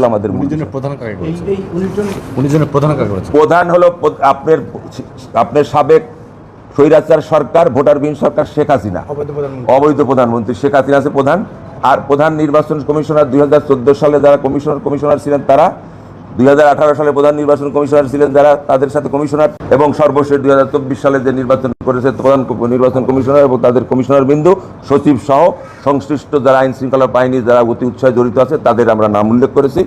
হলো আমাদের প্রধান হলো আপনার আপনার সাবেক স্বৈরাচার সরকার ভোটারবিহীন সরকার শেখ হাসিনা। অবৈধ প্রধানমন্ত্রী। অবৈধ প্রধানমন্ত্রী শেখ হাসিনা আছে প্রধান। আর প্রধান নির্বাচন কমিশনার দুই হাজার চোদ্দ সালে যারা কমিশনার কমিশনার ছিলেন তারা দুই হাজার আঠারো সালে প্রধান নির্বাচন কমিশনার ছিলেন যারা, তাদের সাথে কমিশনার এবং সর্বশেষ দুই হাজার চব্বিশ সালে যে নির্বাচন করেছে, প্রধান নির্বাচন কমিশনার এবং তাদের কমিশনার বিন্দু সচিব সহ সংশ্লিষ্ট যারা আইন শৃঙ্খলা বাহিনী যারা অতি উৎসাহে জড়িত আছে, তাদের আমরা নাম উল্লেখ করেছি।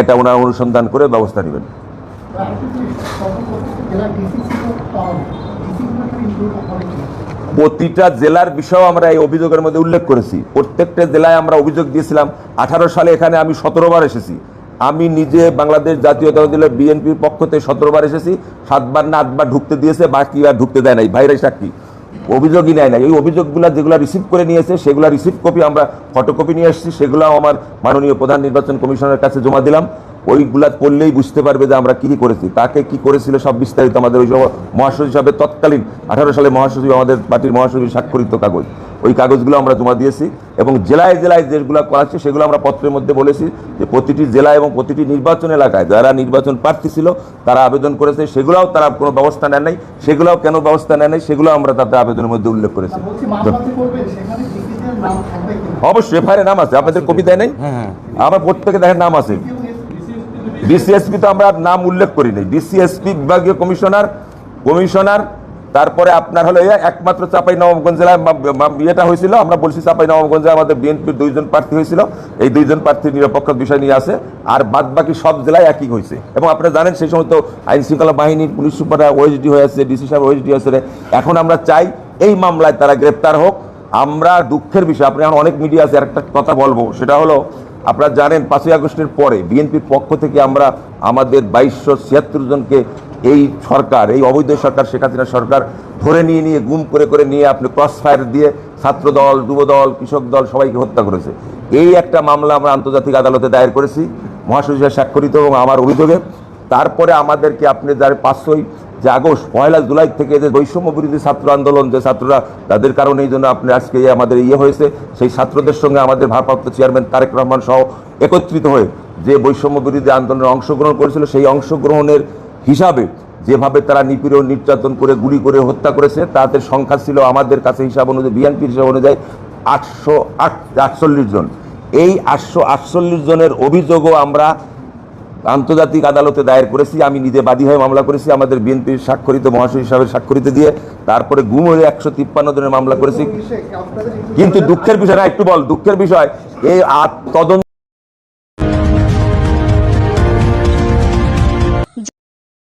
এটা ওনারা অনুসন্ধান করে ব্যবস্থা নেবেন। প্রতিটা জেলার বিষয়েও আমরা এই অভিযোগের মধ্যে উল্লেখ করেছি। প্রত্যেকটা জেলায় আমরা অভিযোগ দিয়েছিলাম, আঠারো সালে এখানে আমি সতেরো বার এসেছি। আমি নিজে বাংলাদেশ জাতীয়তাবাদী দলের বিএনপির পক্ষ থেকে সতেরোবার এসেছি, সাতবার না আটবার ঢুকতে দিয়েছে, বাকি আর ঢুকতে দেয় নাই ভাইরাই সাক্ষী। অভিযোগই নেয় না এই অভিযোগগুলো যেগুলো রিসিভ করে নিয়েছে, সেগুলো রিসিভ কপি আমরা ফটোকপি নিয়ে এসেছি সেগুলো আমার মাননীয় প্রধান নির্বাচন কমিশনের কাছে জমা দিলাম। ওইগুলা পড়লেই বুঝতে পারবে যে আমরা কি কি করেছি। তাকে কি করেছিল সব বিস্তারিত আমাদের ওই সব মহাসচিব হিসাবে তৎকালীন আঠারো সালে মহাসচিব আমাদের পার্টির মহাসচিব স্বাক্ষরিত কাগজ। ওই কাগজগুলো আমরা জমা দিয়েছি এবং জেলায় জেলায় যেগুলো করাচ্ছে সেগুলো আমরা পত্রের মধ্যে বলেছি যে প্রতিটি জেলা এবং প্রতিটি নির্বাচন এলাকায় যারা নির্বাচন প্রার্থী ছিল তারা আবেদন করেছে। সেগুলোও তারা কোনো ব্যবস্থা নেন নাই। সেগুলোও কেন ব্যবস্থা নেন নাই? সেগুলো আমরা তাদের আবেদনের মধ্যে উল্লেখ করেছি। অবশ্যই এফআইআর নাম আছে। আপনাদের কপি দেয় নাই? হ্যাঁ হ্যাঁ। আমার প্রত্যেকে দেখেন নাম আছে। ডিসিএসপি তো আমরা নাম উল্লেখ করি নাই। ডিসিএসপি বিভাগীয় কমিশনার কমিশনার, তারপরে আপনার হলো এই একমাত্র চাপাই নবাবগঞ্জ জেলায় ইয়েটা হয়েছিল। আমরা বলছি চাপাই নবাবগঞ্জে আমাদের বিএনপির দুইজন প্রার্থী হয়েছিল। এই দুইজন প্রার্থীর নিরপেক্ষ বিষয় নিয়ে আছে। আর বাদ বাকি সব জেলায় একই হয়েছে। এবং আপনারা জানেন, সেই সময় তো আইন শৃঙ্খলা বাহিনীর পুলিশ সুপাররা ওএসডি হয়ে আছে ডিসি সাহেব ওএসডি হয়েছে এখন আমরা চাই এই মামলায় তারা গ্রেপ্তার হোক। আমরা দুঃখের বিষয়, আপনি এখন অনেক মিডিয়া আছে একটা কথা বলব, সেটা হলো আপনারা জানেন পাঁচই আগস্টের পরে বিএনপির পক্ষ থেকে আমরা আমাদের বাইশশো ছিয়াত্তর জনকে এই সরকার, এই অবৈধ সরকার, শেখ হাসিনা সরকার ধরে নিয়ে নিয়ে, গুম করে করে নিয়ে আপনি ক্রস ফায়ার দিয়ে ছাত্র দল, যুব দল, কৃষক দল সবাইকে হত্যা করেছে। এই একটা মামলা আমরা আন্তর্জাতিক আদালতে দায়ের করেছি। মহাসচিবের স্বাক্ষরিত এবং আমার অভিযোগে তারপরে আমাদেরকে আপনি যার পাঁচশোই যে আগস্ট, পয়লা জুলাই থেকে যে বৈষম্য বিরোধী ছাত্র আন্দোলন, যে ছাত্ররা তাদের কারণে এই জন্য আপনি আজকে আমাদের ইয়ে হয়েছে, সেই ছাত্রদের সঙ্গে আমাদের ভারপ্রাপ্ত চেয়ারম্যান তারেক রহমান সহ একত্রিত হয়ে যে বৈষম্য বিরোধী আন্দোলনে অংশগ্রহণ করেছিল, সেই অংশগ্রহণের হিসাবে যেভাবে তারা নিপীড়ন, নির্যাতন করে, গুলি করে হত্যা করেছে তাদের সংখ্যা ছিল আমাদের কাছে হিসাব অনুযায়ী, বিএনপির হিসাব অনুযায়ী আটশো আট জন। এই আটশো আটচল্লিশ জনের অভিযোগও আমরা আন্তর্জাতিক আদালতে দায়ের করেছি আমি নিজে বাদী হয়ে মামলা করেছি আমাদের বিএনপির স্বাক্ষরিত মহাসচিব সাহেবের স্বাক্ষরিত দিয়ে তারপরে গুম হয়ে একশো তিপ্পান্ন জনের মামলা করেছি। কিন্তু দুঃখের বিষয় না একটু বল দুঃখের বিষয় এই তদন্ত